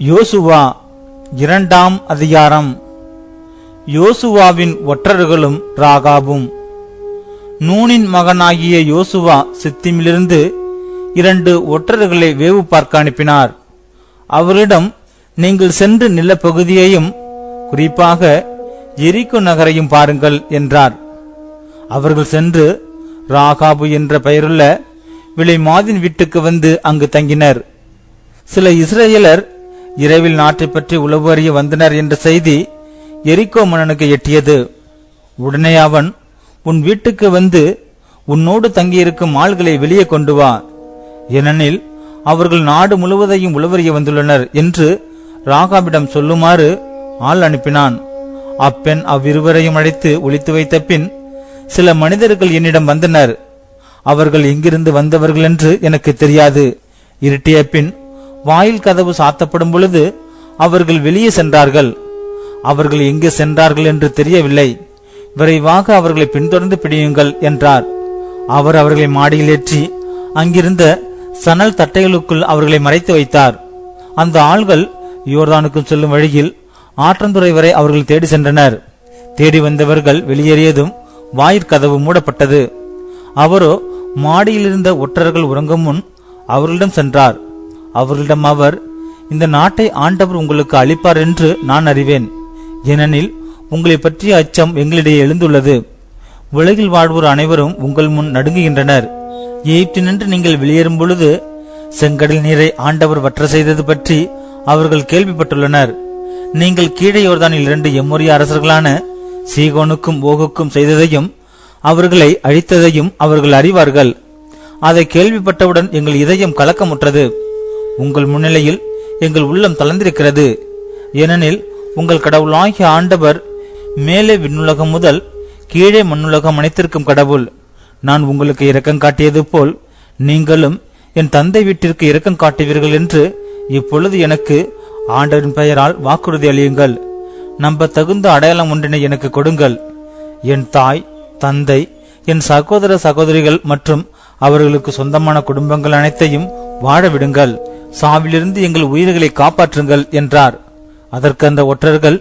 யோசுவா இரண்டாம் அதிகாரம். யோசுவாவின் ஒற்றர்களும் ராகாபும். நூனின் மகனாகிய யோசுவா சித்திமிலிருந்து இரண்டு ஒற்றர்களை வேவு பார்க்க அனுப்பினார். அவரிடம் நீங்கள் சென்று நிலப்பகுதியையும் குறிப்பாக எரிக்கு நகரையும் பாருங்கள் என்றார். அவர்கள் சென்று ராகாபு என்ற பெயருள்ள விலை மாதின் வீட்டுக்கு வந்து அங்கு தங்கினர். சில இஸ்ரேலர் இரவில் நாட்டை பற்றி உளவு அறிய வந்தனர் என்ற செய்தி எரிக்கோ மன்னனுக்கு எட்டியது. உடனே அவன் உன் வீட்டுக்கு வந்து உன்னோடு தங்கியிருக்கும் ஆள்களை வெளியே கொண்டு வா. ஏனெனில் அவர்கள் நாடு முழுவதையும் உளவறிய வந்துள்ளனர் என்று ராகாவிடம் சொல்லுமாறு ஆள் அனுப்பினான். அப்பெண் அவ்விருவரையும் அழைத்து ஒழித்து வைத்த பின் சில மனிதர்கள் என்னிடம் வந்தனர். அவர்கள் எங்கிருந்து வந்தவர்கள் என்று எனக்கு தெரியாது இருட்டிய பின் வாயில் கதவு சாத்தப்படும் பொழுது அவர்கள் வெளியே சென்றார்கள். அவர்கள் எங்கு சென்றார்கள் என்று தெரியவில்லை. விரைவாக அவர்களை பின்தொடர்ந்து பிடியுங்கள் என்றார். அவர் அவர்களை மாடியில் ஏற்றி அங்கிருந்த சணல் தட்டைகளுக்குள் அவர்களை மறைத்து வைத்தார். அந்த ஆள்கள் யோர்தானுக்கு செல்லும் வழியில் ஆற்றந்துறை வரை அவர்கள் தேடி சென்றனர். தேடி வந்தவர்கள் வெளியேறியதும் வாயிற்கதவு மூடப்பட்டது. அவரோ மாடியிலிருந்த ஒற்றர்கள் உறங்கும் முன் அவர்களிடம் சென்றார். அவர்களிடம் அவர் இந்த நாட்டை ஆண்டவர் உங்களுக்கு அளிப்பார் என்று நான் அறிவேன். ஏனெனில் உங்களை பற்றிய அச்சம் எங்களிடையே எழுந்துள்ளது. உலகில் வாழ்வோர் அனைவரும் உங்கள் முன் நடுங்குகின்றனர். எகிப்தினின்று நீங்கள் வெளியேறும் பொழுது செங்கடல் நீரை ஆண்டவர் வற்ற செய்தது பற்றி அவர்கள் கேள்விப்பட்டுள்ளனர். நீங்கள் கீழேயோர்தானில் இரண்டு எம்மொரிய அரசர்களான சீகோனுக்கும் ஓகுக்கும் செய்ததையும் அவர்களை அழித்ததையும் அவர்கள் அறிவார்கள். அதை கேள்விப்பட்டவுடன் எங்கள் இதயம் கலக்கமுற்றது. உங்கள் முன்னிலையில் எங்கள் உள்ளம் தளர்ந்திருக்கிறது. ஏனெனில் உங்கள் கடவுளாகிய ஆண்டவர் மேலே விண்ணுலகம் முதல் கீழே மண்ணுலகம் அனைத்திருக்கும் கடவுள். நான் உங்களுக்கு இரக்கம் காட்டியது போல் நீங்களும் என் தந்தை வீட்டிற்கு இரக்கம் காட்டுவீர்கள் என்று இப்பொழுது எனக்கு ஆண்டவரின் பெயரால் வாக்குறுதி அளியுங்கள். நம்ப தகுந்த அடையாளம் ஒன்றினை எனக்கு கொடுங்கள். என் தாய் தந்தை என் சகோதர சகோதரிகள் மற்றும் அவர்களுக்கு சொந்தமான குடும்பங்கள் அனைத்தையும் வாழ விடுங்கள் சாவிலிருந்து எங்கள் உயிர்களை காப்பாற்றுங்கள் என்றார். அதற்கு அந்த ஒற்றர்கள்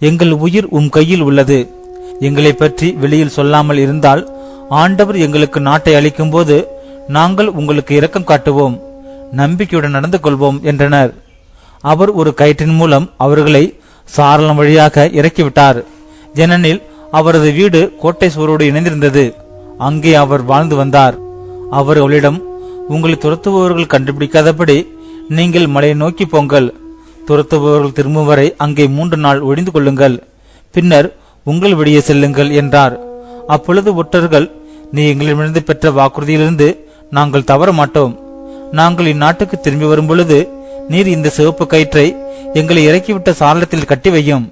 எங்கள் உயிர் உம் கையில் உள்ளது. எங்களை பற்றி வெளியில் சொல்லாமல் இருந்தால் ஆண்டவர் எங்களுக்கு நாட்டை அளிக்கும் போது நாங்கள் உங்களுக்கு இரக்கம் காட்டுவோம். நம்பிக்கையுடன் நடந்து கொள்வோம் என்றனர். அவர் ஒரு கயிற்றின் மூலம் அவர்களை சாரளம் வழியாக இறக்கிவிட்டார். ஏனெனில் அவரது வீடு கோட்டை சுவரோடு இணைந்திருந்தது. அங்கே அவர் வாழ்ந்து வந்தார். அவர் அவளிடம் உங்களை துரத்துபவர்கள் கண்டுபிடிக்காதபடி நீங்கள் மலையை நோக்கி போங்கள். துரத்துபவர்கள் திரும்பும் வரை அங்கே மூன்று நாள் ஒழிந்து கொள்ளுங்கள். பின்னர் உங்கள் வெளியே செல்லுங்கள் என்றார். அப்பொழுது ஒற்றர்கள் நீ எங்களிடமிருந்து பெற்ற வாக்குறுதியிலிருந்து நாங்கள் தவற மாட்டோம். நாங்கள் இந்நாட்டுக்கு திரும்பி வரும் பொழுது நீர் இந்த சிவப்பு கயிற்றை எங்களை இறக்கிவிட்ட சாரளத்தில் கட்டி வையும்.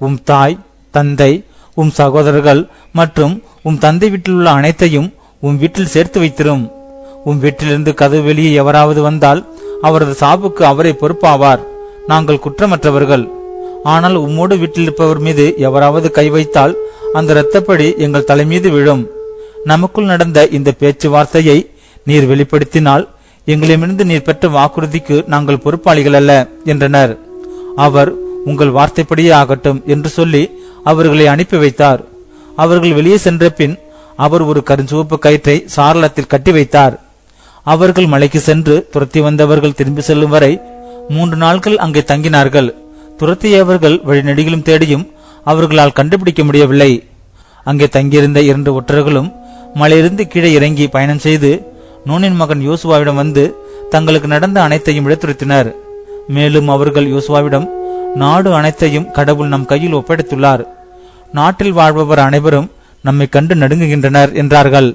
உம் தாய் தந்தை உம் சகோதரர்கள் மற்றும் உம் தந்தை வீட்டில் உள்ள அனைத்தையும் உம் வீட்டில் சேர்த்து வைத்திரும். உம் வீட்டிலிருந்து கதவு வெளியே எவராவது வந்தால் அவரது சாவுக்கு அவரே பொறுப்பாவார். நாங்கள் குற்றமற்றவர்கள். ஆனால் உம்மோடு வீட்டில் இருப்பவர் மீது எவராவது கை வைத்தால் அந்த இரத்தப்படி எங்கள் தலை மீது விழும். நமக்குள் நடந்த இந்த பேச்சுவார்த்தையை நீர் வெளிப்படுத்தினால் எங்களிடமிருந்து நீர் பெற்ற வாக்குறுதிக்கு நாங்கள் பொறுப்பாளிகள் அல்ல என்றனர். அவர் உங்கள் வார்த்தைப்படியே ஆகட்டும் என்று சொல்லி அவர்களை அனுப்பி வைத்தார். அவர்கள் வெளியே சென்ற பின் அவர் ஒரு கருஞ்சிவப்பு கயிற்றை சாரளத்தில் கட்டி வைத்தார். அவர்கள் மலைக்கு சென்று துரத்தி வந்தவர்கள் திரும்பி செல்லும் வரை மூன்று நாட்கள் அங்கே தங்கினார்கள். துரத்தியவர்கள் வழிநெடுகிலும் தேடியும் அவர்களால் கண்டுபிடிக்க முடியவில்லை. அங்கே தங்கியிருந்த இரண்டு ஒற்றர்களும் மலையிலிருந்து கீழே இறங்கி பயணம் செய்து நூனின் மகன் யோசுவாவிடம் வந்து தங்களுக்கு நடந்த அனைத்தையும் எடுத்துரைத்தனர். மேலும் அவர்கள் யோசுவாவிடம் நாடு அனைத்தையும் கடவுள் நம் கையில் ஒப்படைத்துள்ளார். நாட்டில் வாழ்பவர் அனைவரும் நம்மை கண்டு நடுங்குகின்றனர் என்றார்கள்.